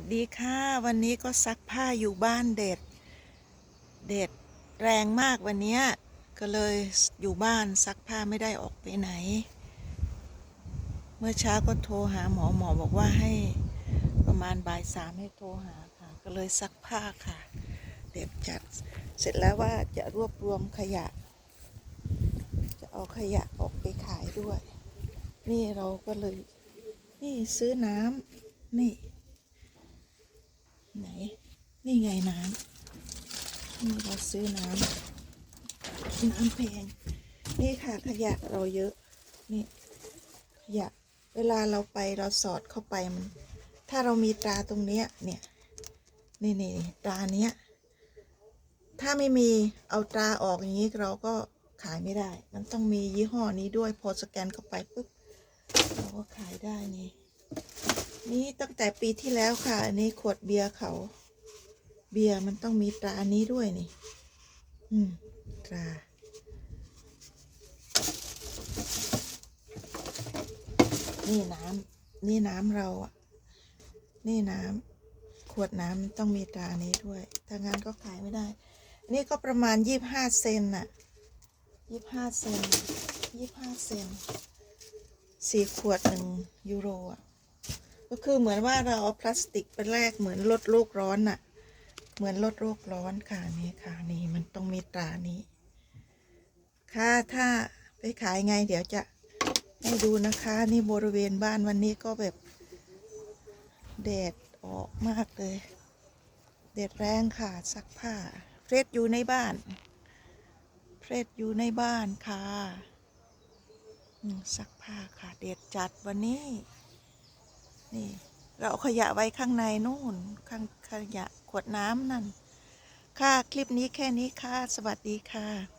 วัสดีค่ะ วันนี้ก็ซักผ้าอยู่บ้านเด็ด เด็ดแรงมากวันเนี้ยก็เลยอยู่บ้านซักผ้าไม่ได้ออกไปไหน เมื่อเช้าก็โทรหาหมอหมอบอกว่าให้ประมาณบ่ายสามให้โทรหาค่ะ ก็เลยซักผ้าค่ะ เด็ดจัดเสร็จแล้วว่าจะรวบรวมขยะ จะเอาขยะออกไปขายด้วย นี่เราก็เลย นี่ซื้อน้ำนี่ ไหน นี่ไงน้ำนี่เราซื้อน้ำน้ำแพง นี่ค่ะขยะเราเยอะ นี่ขยะ เวลาเราไปเราสอดเข้าไปมัน ถ้าเรามีตราตรงเนี้ยเนี่ยนี่นี่ตราเนี้ย ถ้าไม่มีเอาตราออกอย่างนี้เราก็ขายไม่ได้ มันต้องมียี่ห้อนี้ด้วย พอสแกนเข้าไปปุ๊บเราก็ขายได้นี่ นี่ตั้งแต่ปีที่แล้วค่ะ อันนี้ขวดเบียร์เขา เบียร์มันต้องมีตราอันนี้ด้วยนี่ อืม ตรานี่น้ำนี่น้ำเราอะนี่น้ำขวดน้ำมันต้องมีตรานี้ด้วย ถ้างั้นก็ขายไม่ได้ นี่ก็ประมาณยี่บห้าเซนน่ะยี่บห้าเซนยี่บห้าเซนสี่ขวดหนึ่งยูโรอะ ก็คือเหมือนว่าเราเอาพลาสติกไปแลกเหมือนลดโลกร้อนน่ะ เหมือนลดโลกร้อนค่ะนี่ค่ะ นี่มันต้องมีตรานี้ ค่ะถ้าไปขายไงเดี๋ยวจะให้ดูนะคะ นี่บริเวณบ้านวันนี้ก็แบบแดดออกมากเลยแดดแรงค่ะซักผ้าเฟรดอยู่ในบ้านเฟรดอยู่ในบ้านค่ะซักผ้าค่ะเดดจัดวันนี้ นี่ เราเอาขยะไว้ข้างในนู่น ข้างขยะขวดน้ำนั่น ค่ะ คลิปนี้แค่นี้ค่ะ สวัสดีค่ะ